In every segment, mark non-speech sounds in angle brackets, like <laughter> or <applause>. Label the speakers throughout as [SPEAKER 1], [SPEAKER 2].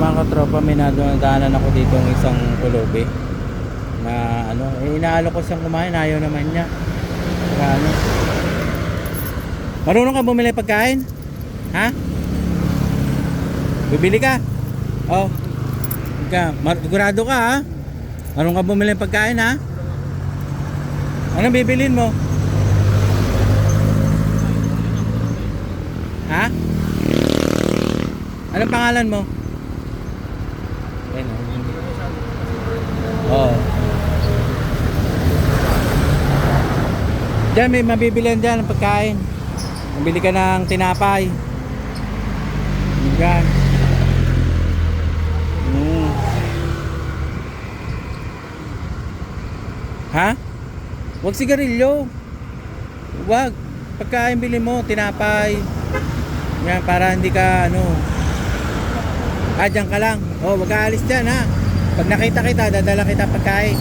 [SPEAKER 1] mga katropa, may nadaanan ako dito ng isang pulubi na ano, eh, inaalo ko siyang kumain, ayaw naman niya. Saka ano. Marunong ka bumili pagkain? Ha? Bibili ka? Oh. Ka, sigurado ka ha? Marunong ka bumili pagkain ha? Anong bibilin mo? Ha? Anong pangalan mo? Ayun, Oh. Diyan may mabibilihan dyan ng pagkain. Mabili ka ng tinapay. Yan. Mm. Ha? Huwag sigarilyo. Huwag. Pagkain bili mo, tinapay. Yan, para hindi ka ano. Ah, ka lang. Oh, wag ka alis dyan ha. Pag nakita kita, dadala kita pagkain.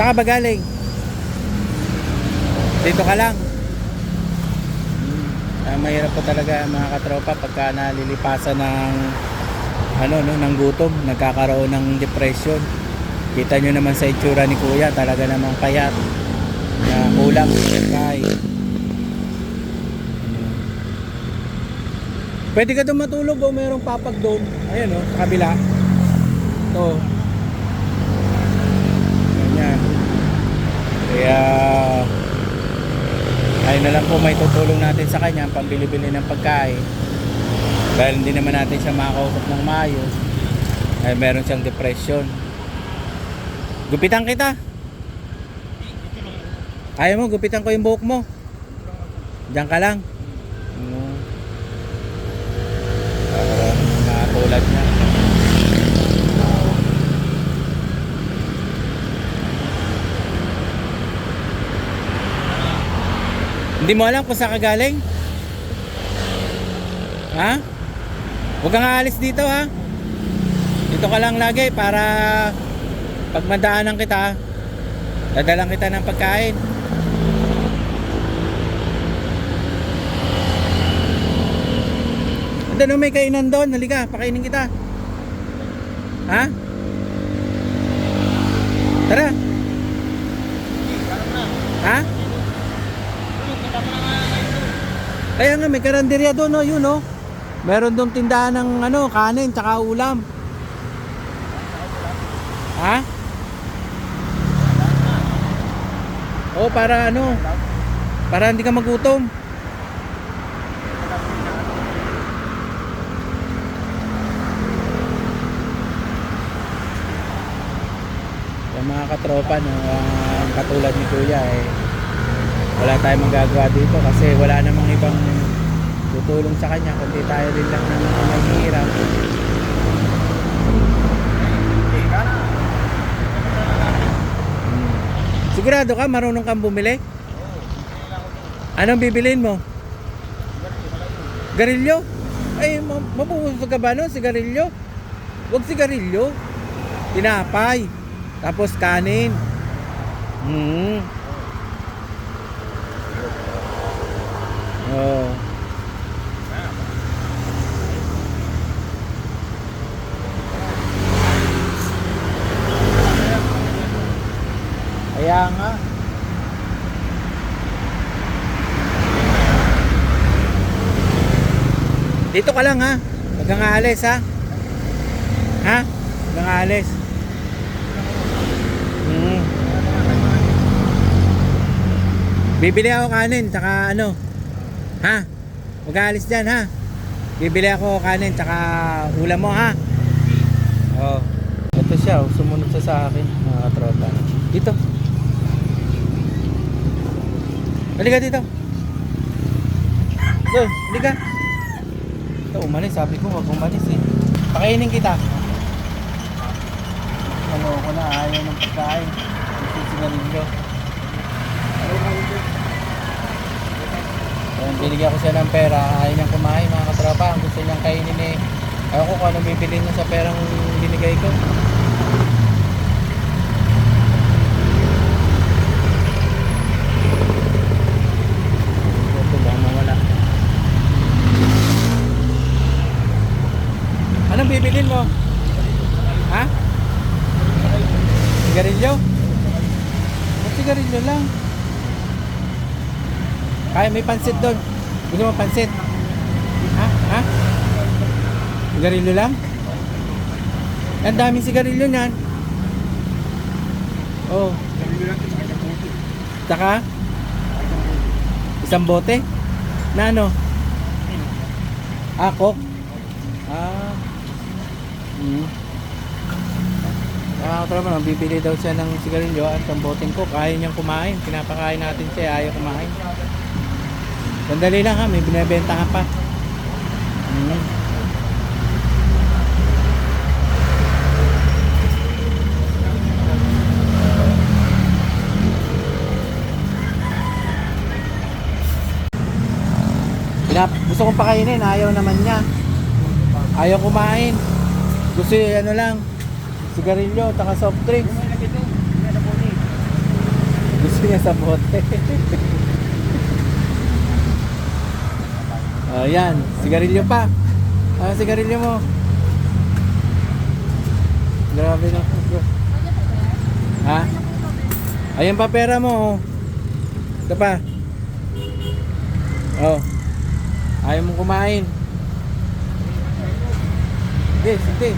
[SPEAKER 1] Saka ba galing? Dito ka lang. Ah, mahirap po talaga mga katropa pagka nalilipasan ng ano no ng gutom, nagkakaroon ng depression. Kita nyo naman sa itsura ni Kuya, talaga namang payat. Na kulang kahit. Pwede ka doon matulog o mayroong papag doon. Ayan o, sa kabila. Ito. Ganyan. Kaya ayun na lang po may tutulong natin sa kanya ang pambili-bili ng pagkain. Dahil hindi naman natin siya makakausap ng maayos. Ay meron siyang depression. Gupitan kita. Ayaw mo, gupitan ko yung buhok mo. Diyan ka lang. Ano? Para mga tulad niya. Hindi mo alam kung saan ka galing? Ha? Huwag kang aalis dito ha. Dito ka lang lagi para pag madaanan kita, dadalang kita ng pagkain. Ano may kainan doon? Halika, pakainin kita. Ha? Tara. Ha? Kaya nga may karanderya doon, no, yun, no. Meron doon tindahan ng ano, kanin tsaka ulam. Ha? Oh, para ano? Para hindi ka magutom. Mga katropa no, ah, katulad ni Kuya eh wala tayong magagawa dito kasi wala namang ibang tutulong sa kanya kundi tayo din lang ng mga mahihirap. Hmm. Sigurado ka marunong kang bumili? Anong bibilin mo? Garilyo? Ay, ma- mapupusok ka ba nun? Sigarilyo? Huwag sigarilyo. Tinapay. Tapos kanin. Hmm. Oo. Kaya nga. Dito ka lang ha. Huwag kang aalis ha. Ha? Huwag kang aalis. Hmm. Bibili ako kanin, tsaka ano, Ha? Huwag alis dyan ha. Bibili ako kanin tsaka ulam mo ha. Oh. Ito siya, oh. sumunod siya sa akin, mga katropa. Dito. Halika dito. Doon, halika. Ito, umalis. Sabi ko, huwag umalis eh. Pakainin kita. Ano ko na, ayaw ng pagkain. Gusto sigarilyo. Ayan, binigyan ko siya ng pera, ayaw niyang kumain mga katropa. Ang gusto niyang kainin eh. Ayaw ko kung anong bibili niya sa perang binigay ko. Anong bibilin mo? Ha? Sigarilyo? Sigarilyo lang? Kaya may pansit doon. Gusto mo pansit? Ha? Ha? Sigarilyo lang? Ang daming sigarilyo niyan. Oh. Tsaka? Isang bote? Na ano? Ah, coke? Ah. Hmm. Ah, pero naman, bibili daw siya ng sigarilyo at ang boteng coke. Ayaw niyang kumain. Pinapakain natin siya, ayaw kumain. Sandali lang ha, may binibenta ka pa. Hmm. Pinap gusto kong pakainin, ayaw naman niya. Ayaw kumain. Gusto y- ano lang, sigarilyo, taka soft drinks. Gusto niya sa bote. <laughs> oh, yan, sigarilyo pa. Ah, sigarilyo mo. Grabe na. Ha? Ayan pa pera mo. oh. Ito pa. Oh. Ayaw mong kumain. Sige, sige.